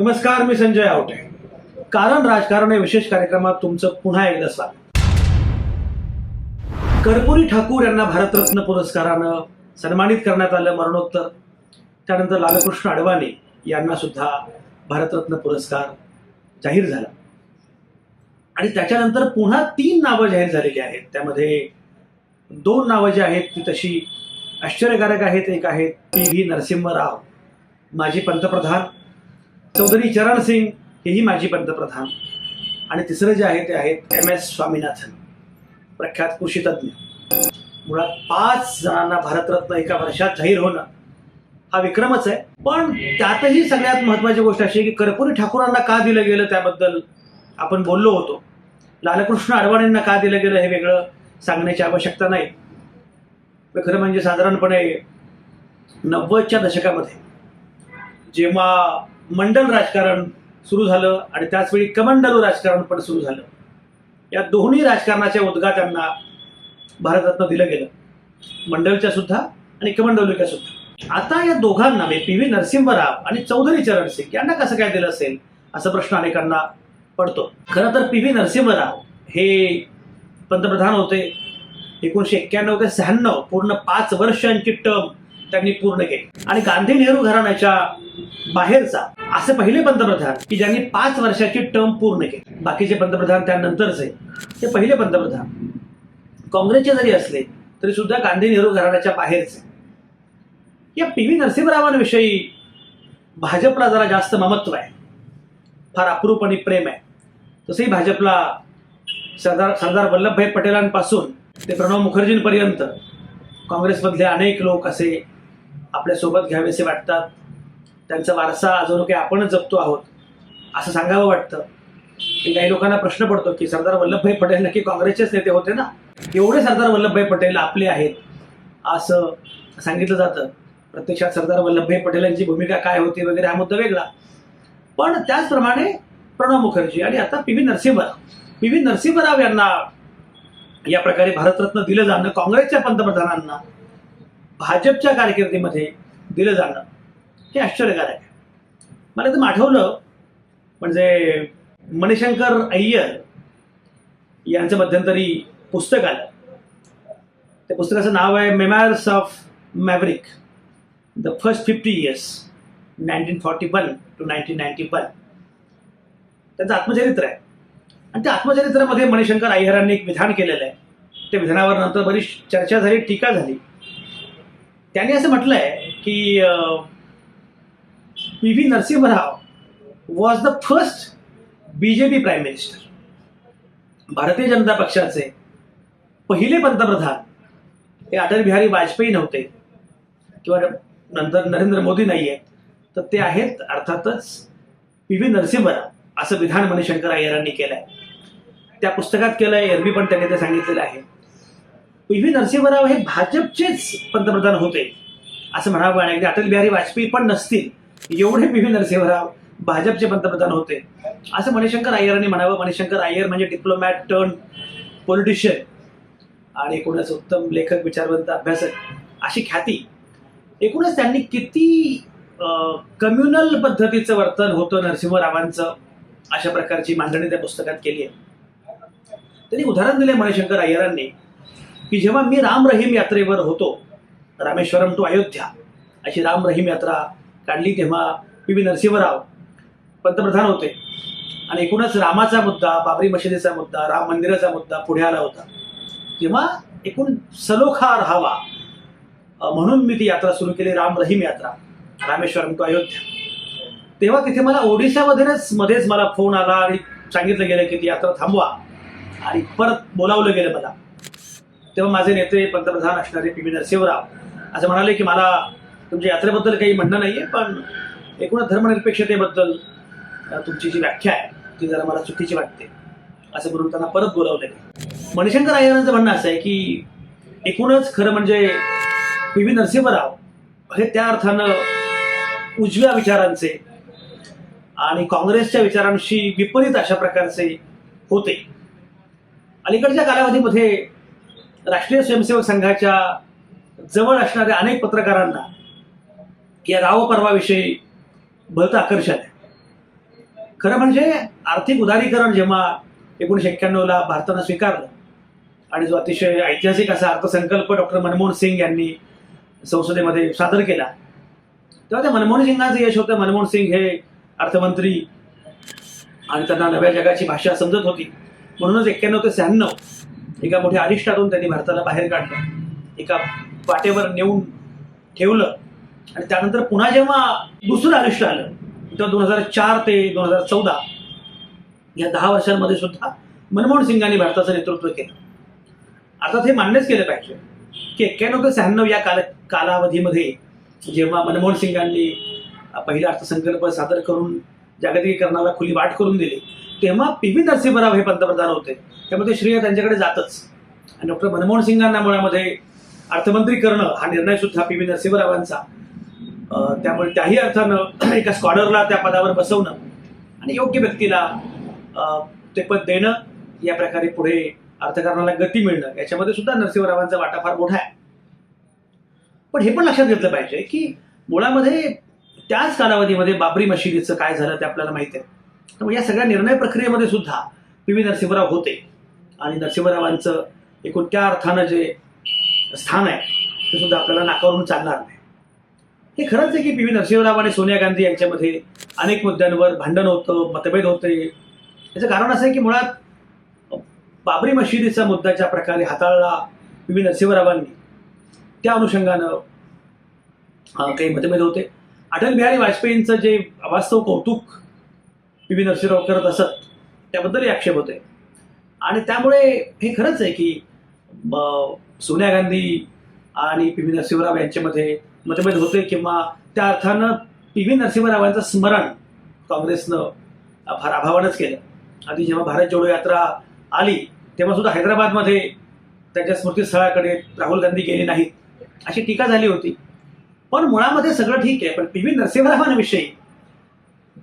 नमस्कार मी संजय आवटे. कारण राजकारण या विशेष कार्यक्रमात तुमचं पुन्हा एकदा स्वागत. कर्पुरी ठाकूर यांना भारतरत्न पुरस्कारानं सन्मानित करण्यात आलं मरणोत्तर. त्यानंतर लालकृष्ण अडवाणी यांना सुद्धा भारतरत्न पुरस्कार जाहीर झाला. आणि त्याच्यानंतर पुन्हा तीन नावं जाहीर झालेली आहेत. त्यामध्ये दोन नावं जी आहेत ती तशी आश्चर्यकारक आहेत. एक आहेत पी व्ही नरसिंह राव माजी पंतप्रधान चौधरी चरण सिंग हेही माजी पंतप्रधान. आणि तिसरं जे आहे ते आहेत एम एस स्वामीनाथन प्रख्यात कृषीतज्ञ. मुळात पाच जणांना भारतरत्न एका वर्षात जाहीर होणं हा विक्रमच आहे. पण त्यातही सगळ्यात महत्वाची गोष्ट अशी की कर्पुरी ठाकूरांना का दिलं गेलं त्याबद्दल आपण बोललो होतो. लालकृष्ण अडवाणींना का दिलं गेलं हे वेगळं सांगण्याची आवश्यकता नाही. खरं म्हणजे साधारणपणे नव्वदच्या दशकामध्ये जेव्हा मंडल राजकारण सुरू झालं आणि त्याचवेळी कमंडलू राजकारण पण सुरू झालं. या दोन्ही राजकारणाच्या उद्गात्यांना भारतरत्न दिलं गेलं. मंडलच्या सुद्धा आणि कमंडलूच्या सुद्धा. आता या दोघांना मी पी व्ही नरसिंहराव आणि चौधरी चरण सिंग यांना कसं काय दिलं असेल असा प्रश्न अनेकांना पडतो. खरं तर पी व्ही नरसिंहराव हे पंतप्रधान होते. एकोणीशे एक्क्याण्णव ते शहाण्णव पूर्ण पाच वर्षांची टर्म त्यांनी पूर्ण केली. आणि गांधी नेहरू घराण्याच्या बाहेरचा असे पहिले पंतप्रधान की ज्यांनी पाच वर्षाची टर्म पूर्ण केली. बाकीचे पंतप्रधान त्यानंतरचे. ते पहिले पंतप्रधान. काँग्रेसचे जरी असले तरी सुद्धा गांधी नेहरू घराण्याच्या बाहेरचे. या पी व्ही नरसिंहरावांविषयी भाजपला जरा जास्त ममत्व आहे. फार अप्रूप आणि प्रेम आहे. तसंही भाजपला सरदार सरदार वल्लभभाई पटेलांपासून ते प्रणव मुखर्जींपर्यंत काँग्रेसमधले अनेक लोक असे आपल्यासोबत घ्यावेसे वाटतात. त्यांचा वारसा अजून काही आपणच जपतो आहोत. असं सांगावं वाटतं. की काही लोकांना प्रश्न पडतो की सरदार वल्लभभाई पटेल नक्की काँग्रेसचेच नेते होते ना? एवढे सरदार वल्लभभाई पटेल आपले आहेत. असं सांगितलं जातं. प्रत्यक्षात सरदार वल्लभभाई पटेलांची भूमिका काय होती वगैरे हा मुद्दा वेगळा. पण त्याचप्रमाणे प्रणव मुखर्जी आणि आता P V Narasimha Rao P V Narasimha Rao यांना या प्रकारे भारतरत्न दिलं जाणं काँग्रेसच्या पंतप्रधानांना भाजपच्या कारकिर्दीमध्ये दिलं जाणं हे आश्चर्यकारक आहे. मला एकदम आठवलं म्हणजे मणिशंकर अय्यर यांचं मध्यंतरी पुस्तक आलं. त्या पुस्तकाचं नाव आहे memoirs of maverick the first fifty years nineteen forty one to nineteen ninety one त्यांचं आत्मचरित्र आहे. आणि त्या आत्मचरित्रामध्ये मणिशंकर अय्यरांनी एक विधान केलेलं आहे. त्या विधानावर नंतर बरीच चर्चा झाली टीका झाली. त्यांनी असं म्हटलं आहे की P V Narasimha Rao was the first B J P prime minister Bharatiya Janata पक्षाचे पहिले पंतप्रधान हे अटल बिहारी वाजपेयी नव्हते. किंवा नंतर नरेंद्र मोदी नाही आहेत तर ते आहेत अर्थातच पी व्ही नरसिंहराव असं विधान मणिशंकर अय्यरांनी केलं आहे त्या पुस्तकात केलं आहे एरवी पण त्यांनी ते सांगितलेलं आहे. पी व्ही नरसिंहराव हे भाजपचेच पंतप्रधान होते. असं म्हणावं आणि अगदी अटल बिहारी वाजपेयी पण नसतील. एवढे पी व्ही नरसिंहराव भाजपचे पंतप्रधान होते. असं मणिशंकर अय्यरांनी म्हणावं. मणिशंकर अय्यर म्हणजे डिप्लोमॅट टर्न पॉलिटिशियन आणि एकूणच उत्तम लेखक विचारवंत अभ्यासक अशी ख्याती. एकूणच त्यांनी किती कम्युनल पद्धतीचं वर्तन होतं नरसिंहरावांचं अशा प्रकारची मांडणी त्या पुस्तकात केली आहे. त्यांनी उदाहरण दिले मणिशंकर अय्यरांनी. की जेव्हा मी राम रहीम यात्रेवर होतो रामेश्वरम टू अयोध्या अशी राम रहीम यात्रा काढली तेव्हा पी व्ही नरसिंहराव पंतप्रधान होते. आणि एकूणच रामाचा मुद्दा बाबरी मशिदीचा मुद्दा राम मंदिराचा मुद्दा पुढे आला होता. तेव्हा एकूण सलोखा राहावा म्हणून मी ती यात्रा सुरू केली राम रहीम यात्रा रामेश्वरम टू अयोध्या. तेव्हा तिथे मला ओडिशामध्येच मध्येच मला फोन आला आणि सांगितलं गेलं की ती यात्रा थांबवा. आणि परत बोलावलं गेलं मला. तेव्हा माझे नेते पंतप्रधान असणारे पी व्ही नरसिंहराव असं म्हणाले की मला तुमच्या यात्रेबद्दल काही म्हणणं नाही आहे पण एकूणच धर्मनिरपेक्षतेबद्दल तुमची जी व्याख्या आहे ती जरा मला चुकीची वाटते. असं म्हणून त्यांना परत बोलावलं मणिशंकर अय्यरांचं म्हणणं असं आहे की एकूणच खरं म्हणजे पी व्ही नरसिंहराव हे त्या अर्थानं उजव्या विचारांचे आणि काँग्रेसच्या विचारांशी विपरीत अशा प्रकारचे होते. अलीकडच्या कालावधीमध्ये राष्ट्रीय स्वयंसेवक संघाच्या जवळ असणाऱ्या अनेक पत्रकारांना या राव पर्वाविषयी भलतं आकर्षण आहे. खरं म्हणजे आर्थिक उदारीकरण जेव्हा एकोणीशे एक्क्याण्णवला भारतानं स्वीकारलं आणि जो अतिशय ऐतिहासिक असा अर्थसंकल्प डॉक्टर मनमोहन सिंग यांनी संसदेमध्ये सादर केला तेव्हा त्या मनमोहन सिंगांचं यश होतं. मनमोहन सिंग हे अर्थमंत्री आणि त्यांना नव्या जगाची भाषा समजत होती. म्हणूनच एक्क्याण्णव ते शहाण्णव एका मोठ्या अरिष्टातून त्यांनी भारताला बाहेर काढलं. एका वाटेवर नेऊन ठेवलं. आणि त्यानंतर पुन्हा जेव्हा दुसरं अरिष्ट आलं तेव्हा दोन हजार चार ते दोन हजार चौदा या दहा वर्षांमध्ये सुद्धा मनमोहन सिंगांनी भारताचं नेतृत्व केलं. अर्थात हे मान्यच केलं पाहिजे की एक्क्याण्णव ते शहाण्णव या काल कालावधीमध्ये जेव्हा मनमोहन सिंगांनी पहिला अर्थसंकल्प सादर करून जागतिकीकरणाला खुली वाट करून दिली तेव्हा पी व्ही नरसिंहराव हे पंतप्रधान होते. त्यामध्ये श्रेय त्यांच्याकडे जातच. आणि डॉक्टर मनमोहन सिंगांना मुळामध्ये अर्थमंत्री करणं हा निर्णय सुद्धा पी व्ही नरसिंहरावांचा. त्यामुळे त्याही अर्थानं एका स्कॉलरला त्या पदावर बसवणं आणि योग्य व्यक्तीला अं, ते पद देणं या प्रकारे पुढे अर्थकारणाला गती मिळणं याच्यामध्ये सुद्धा नरसिंहरावांचा वाटा फार मोठा आहे. पण हे पण लक्षात घेतलं पाहिजे की मुळामध्ये त्याच कालावधीमध्ये बाबरी मशिदीचं काय झालं ते आपल्याला माहिती आहे. त्यामुळे या सगळ्या निर्णय प्रक्रियेमध्ये सुद्धा पी व्ही नरसिंहराव होते. आणि नरसिंहरावांचं एकूण त्या अर्थानं जे स्थान आहे ते सुद्धा आपल्याला नाकारून चालणार नाही. हे खरंच आहे की पी व्ही नरसिंहराव आणि सोनिया गांधी यांच्यामध्ये अनेक मुद्द्यांवर भांडण होतं मतभेद होते. याचं कारण असं आहे की मुळात बाबरी मशिदीचा मुद्दा ज्या प्रकारे हाताळला पी व्ही नरसिंहरावांनी त्या अनुषंगानं काही मतभेद होते. अटल बिहारी वाजपेयींचं जे अवास्तव कौतुक पी व्ही नरसिंहराव करत असत. त्याबद्दलही आक्षेप होते आणि त्यामुळे हे खरंच आहे की सोनिया गांधी आणि पी व्ही नरसिंहराव यांच्यामध्ये मतभेद होते किंवा त्या अर्थानं पी व्ही नरसिंहरावांचं स्मरण काँग्रेसनं फार अभावानच केलं. आधी जेव्हा भारत जोडो यात्रा आली तेव्हा सुद्धा हैदराबादमध्ये त्यांच्या स्मृतीस्थळाकडे राहुल गांधी गेले नाहीत. अशी टीका झाली होती. पण मुळामध्ये सगळं ठीक आहे पण पी व्ही नरसिंहरावांविषयी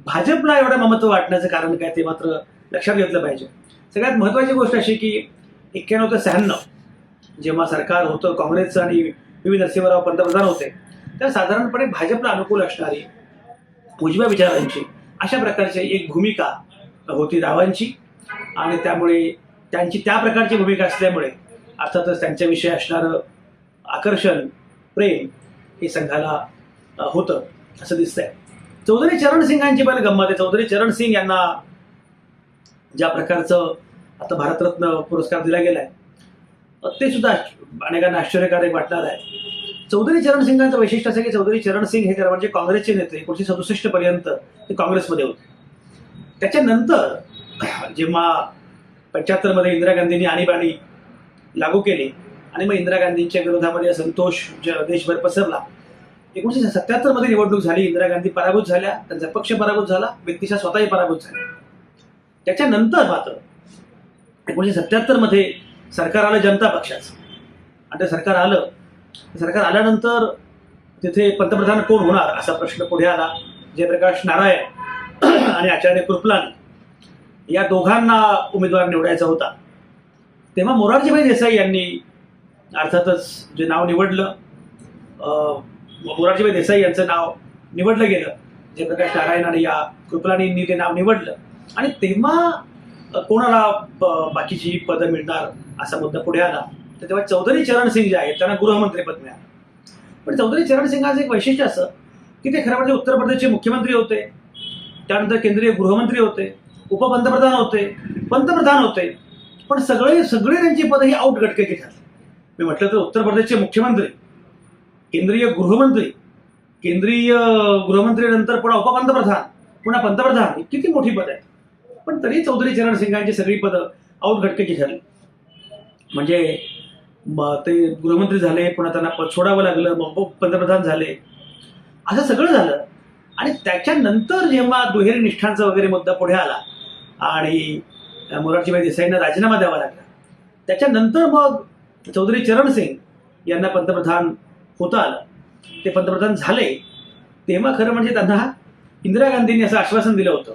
भाजपला एवढं ममत्व वाटण्याचं कारण काय ते मात्र लक्षात घेतलं पाहिजे. सगळ्यात महत्त्वाची गोष्ट अशी की एक्क्याण्णव ते शहाण्णव जेव्हा सरकार होतं काँग्रेसचं आणि पी व्ही नरसिंहराव पंतप्रधान होते त्या साधारणपणे भाजपला अनुकूल असणारी उजव्या विचारांची अशा प्रकारची एक भूमिका होती रावांची आणि त्यामुळे त्यांची त्या प्रकारची भूमिका असल्यामुळे अर्थातच त्यांच्याविषयी असणारं आकर्षण प्रेम हे संघाला होतं असं दिसतंय. चौधरी चरण सिंगांची पण गंमत आहे. चौधरी चरण सिंग यांना ज्या प्रकारचं आता भारतरत्न पुरस्कार दिला गेलाय ते सुद्धा अनेकांना आश्चर्यकारक वाटणार आहे. चौधरी चरण सिंगांचं वैशिष्ट्य असं की चौधरी चरण सिंग हे म्हणजे काँग्रेसचे नेते एकोणीशे सदुसष्ट पर्यंत ते काँग्रेसमध्ये होते. त्याच्यानंतर जेव्हा पंच्याहत्तरमध्ये इंदिरा गांधींनी आणीबाणी लागू केली आणि मग इंदिरा गांधींच्या विरोधामध्ये असंतोष देशभर पसरला एकोणीशे सत्याहत्तरमध्ये निवडणूक झाली इंदिरा गांधी पराभूत झाल्या त्यांचा पक्ष पराभूत झाला व्यक्तिशा स्वतःही पराभूत झाला. त्याच्यानंतर मात्र एकोणीसशे सत्याहत्तरमध्ये सरकार आलं जनता पक्षाचं. आणि ते सरकार आलं सरकार आल्यानंतर तिथे पंतप्रधान कोण होणार असा प्रश्न पुढे आला. जयप्रकाश नारायण आणि आचार्य कृपलानी या दोघांना उमेदवार निवडायचा होता. तेव्हा मोरारजीभाई देसाई यांनी अर्थातच जे नाव निवडलं मोरारजीभाई देसाई यांचं नाव निवडलं गेलं. जयप्रकाश नारायण आणि या कृपलानींनी ते नाव निवडलं. आणि तेव्हा कोणाला बाकीची पदं मिळणार असा मुद्दा पुढे आला. तर तेव्हा चौधरी चरण सिंग जे आहेत त्यांना गृहमंत्रीपद मिळालं. पण चौधरी चरण सिंगाचं एक वैशिष्ट्य असं की ते खरं म्हणजे उत्तर प्रदेशचे मुख्यमंत्री होते. त्यानंतर केंद्रीय गृहमंत्री होते उपपंतप्रधान होते पंतप्रधान होते. पण सगळे सगळे त्यांची पदं ही आउट गटकेची ठरली. मी म्हटलं तर उत्तर प्रदेशचे मुख्यमंत्री केंद्रीय गृहमंत्री केंद्रीय गृहमंत्रीनंतर पुन्हा उपपंतप्रधान पुन्हा पंतप्रधान ही किती मोठी पद आहेत? पण तरी चौधरी चरण सिंगांची सगळी पदं आउट घटकेची ठरली. म्हणजे ते गृहमंत्री झाले पुन्हा त्यांना पद सोडावं लागलं मग पंतप्रधान झाले. असं सगळं झालं. आणि त्याच्यानंतर जेव्हा दुहेरी निष्ठांचा वगैरे मुद्दा पुढे आला आणि मोरारजीभाई देसाईंना राजीनामा द्यावा लागला त्याच्यानंतर मग चौधरी चरण सिंग यांना पंतप्रधान होता आलं ते पंतप्रधान झाले तेव्हा खरं म्हणजे त्यांना इंदिरा गांधींनी असं आश्वासन दिलं होतं.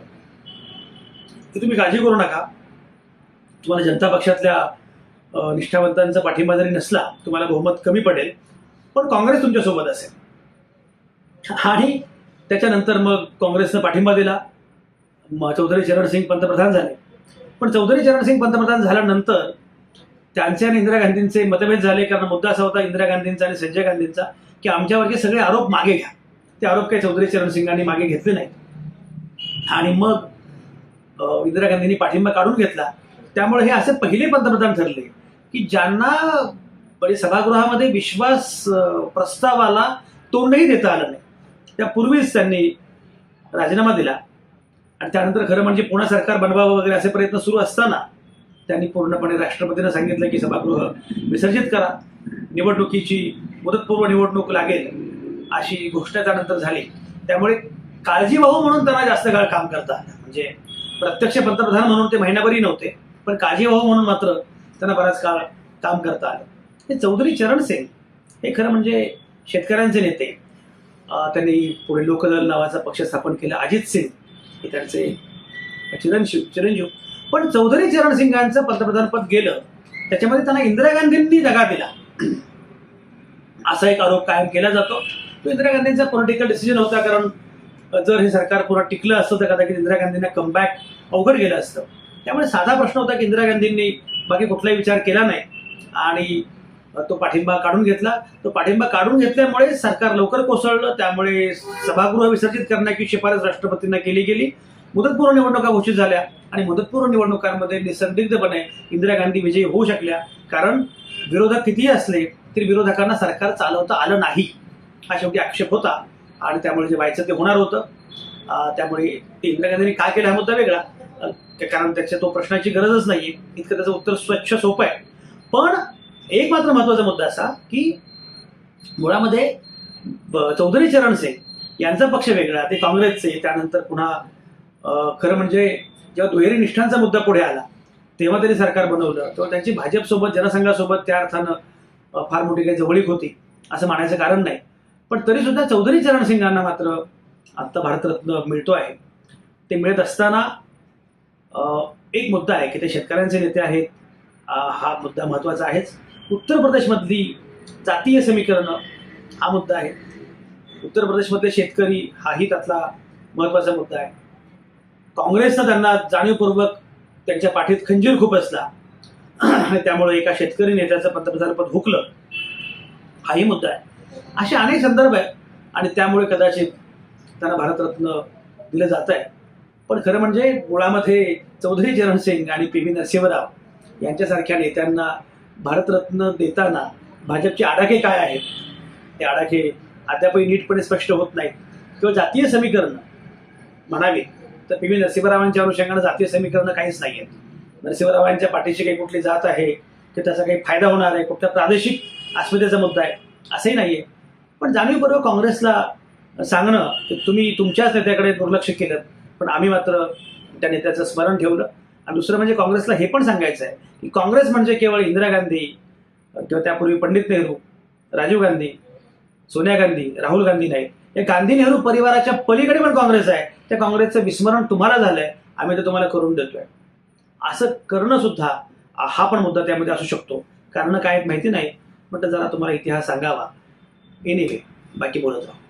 की तुम्ही काळजी करू नका. तुम्हाला जनता पक्षातल्या निष्ठावंतांचा पाठिंबा जरी नसला तुम्हाला बहुमत कमी पडेल पण काँग्रेस तुमच्यासोबत असेल. आणि त्याच्यानंतर मग काँग्रेसनं पाठिंबा दिला. चौधरी चरण सिंग पंतप्रधान झाले. पण चौधरी चरण सिंग पंतप्रधान झाल्यानंतर त्यांचे आणि इंदिरा गांधींचे मतभेद झाले कारण मुद्दा असा होता इंदिरा गांधींचा आणि संजय गांधींचा की आमच्यावरचे सगळे आरोप मागे घ्या. ते आरोप काही चौधरी चरण सिंगांनी मागे घेतले नाहीत. आणि मग इंदिरा गांधींनी पाठिंबा काढून घेतला. त्यामुळे हे असे पहिले पंतप्रधान ठरले की ज्यांना म्हणजे सभागृहामध्ये विश्वास प्रस्तावाला तोंडही देता आलं नाही. त्यापूर्वीच त्यांनी राजीनामा दिला. आणि त्यानंतर खरं म्हणजे पुन्हा सरकार बनवावं वगैरे असे प्रयत्न सुरू असताना त्यांनी पूर्णपणे राष्ट्रपतींना सांगितलं की सभागृह विसर्जित करा. निवडणुकीची मुदतपूर्व निवडणूक लागेल अशी घोषणा त्यानंतर झाली. त्यामुळे काळजीवाहू म्हणून त्यांना जास्त काळ काम करता आलं म्हणजे प्रत्यक्ष पंतप्रधान म्हणून ते महिनाभरही नव्हते पण काळजीवाहू म्हणून मात्र त्यांना बराच काळ काम करता आलं हे चौधरी चरण सिंग हे खरं म्हणजे शेतकऱ्यांचे नेते. त्यांनी पुढे लोकदल नावाचा पक्ष स्थापन केला. अजित सिंग हे त्यांचे चिरंजीव चिरंजीव. पण चौधरी चरणसिंगांचं पंतप्रधानपद गेलं त्याच्यामध्ये त्यांना इंदिरा गांधींनी दगा दिला. असा एक आरोप कायम केला जातो. तो इंदिरा गांधींचा पॉलिटिकल डिसिजन होता कारण जर हे सरकार पुन्हा टिकलं असतं तर कदाचित इंदिरा गांधींना कमबॅक अवघड गेलं असतं. त्यामुळे साधा प्रश्न होता की इंदिरा गांधींनी बाकी कुठलाही विचार केला नाही. आणि तो पाठिंबा काढून घेतला. तो पाठिंबा काढून घेतल्यामुळे सरकार लवकर कोसळलं. त्यामुळे सभागृह विसर्जित करण्याची शिफारस राष्ट्रपतींना केली गेली. मुदतपूर्व निवडणुका घोषित झाल्या आणि मुदतपूर्व निवडणुकांमध्ये निसंदिग्धपणे इंदिरा गांधी विजयी होऊ शकल्या. कारण विरोधक कितीही असले तरी विरोधकांना सरकार चालवता आलं नाही हा शेवटी आक्षेप होता आणि त्यामुळे जे व्हायचं ते होणार होतं. त्यामुळे ते इंदिरा गांधींनी काय केलं हा मुद्दा वेगळा. कारण त्याच्या तो प्रश्नाची गरजच नाहीये. इतकं त्याचं उत्तर स्वच्छ सोपं आहे. पण एक मात्र महत्त्वाचा मुद्दा असा की मुळामध्ये चौधरी चरण सिंग यांचा पक्ष वेगळा ते काँग्रेसचे त्यानंतर पुन्हा खरं म्हणजे जेव्हा दुहेरी निष्ठांचा मुद्दा पुढे आला तेव्हा त्यांनी सरकार बनवलं. तेव्हा त्यांची भाजपसोबत जनसंघासोबत त्या अर्थानं फार मोठी काही जवळीक होती असं मानायचं कारण नाही. पण तरी सुद्धा चौधरी चरण सिंगांना मात्र आत्ता भारतरत्न मिळतो आहे. ते मिळत असताना एक मुद्दा आहे की ते शेतकऱ्यांचे नेते आहेत. हा मुद्दा महत्त्वाचा आहेच. उत्तर प्रदेशमधली जातीय समीकरणं हा मुद्दा आहे. उत्तर प्रदेशमधले शेतकरी हाही त्यातला महत्त्वाचा मुद्दा आहे. काँग्रेसनं त्यांना जाणीवपूर्वक त्यांच्या पाठीत खंजीर खूप असला. आणि त्यामुळे एका शेतकरी नेत्याचं पंतप्रधानपद हुकलं. हाही मुद्दा आहे. असे अनेक संदर्भ आहेत. आणि त्यामुळे कदाचित त्यांना भारतरत्न दिलं जात आहे. पण खरं म्हणजे मुळामध्ये चौधरी चरण सिंग आणि पी व्ही नरसिंहराव यांच्यासारख्या नेत्यांना भारतरत्न देताना भाजपचे आडाखे काय आहेत? ते आडाखे अद्यापही नीटपणे स्पष्ट होत नाहीत. किंवा जातीय समीकरण म्हणावी तर पी व्ही नरसिंहरावांच्या अनुषंगाने जातीय समीकरणं काहीच नाही आहेत नरसिंहरावांच्या पाठीशी काही कुठली जात आहे की त्याचा काही फायदा होणार आहे कुठल्या प्रादेशिक अस्मितेचा मुद्दा आहे असंही नाही आहे पण जाणीवपूर्वक काँग्रेसला सांगणं की तुम्ही तुमच्याच नेत्याकडे दुर्लक्ष केलं पण आम्ही मात्र त्या नेत्याचं स्मरण ठेवलं. आणि दुसरं म्हणजे काँग्रेसला हे पण सांगायचं आहे की काँग्रेस म्हणजे केवळ इंदिरा गांधी किंवा त्यापूर्वी पंडित नेहरू राजीव गांधी सोनिया गांधी राहुल गांधी नाही. या गांधी नेहरू परिवाराच्या पलीकडे पण काँग्रेस आहे. त्या काँग्रेसचं विस्मरण तुम्हाला झालंय. आम्ही ते तुम्हाला करून देतोय. असं करणं सुद्धा हा पण मुद्दा त्यामध्ये असू शकतो. कारण काय आहेत माहिती नाही. म्हटलं जरा तुम्हाला इतिहास सांगावा. एनिवे बाकी बोलत राहू.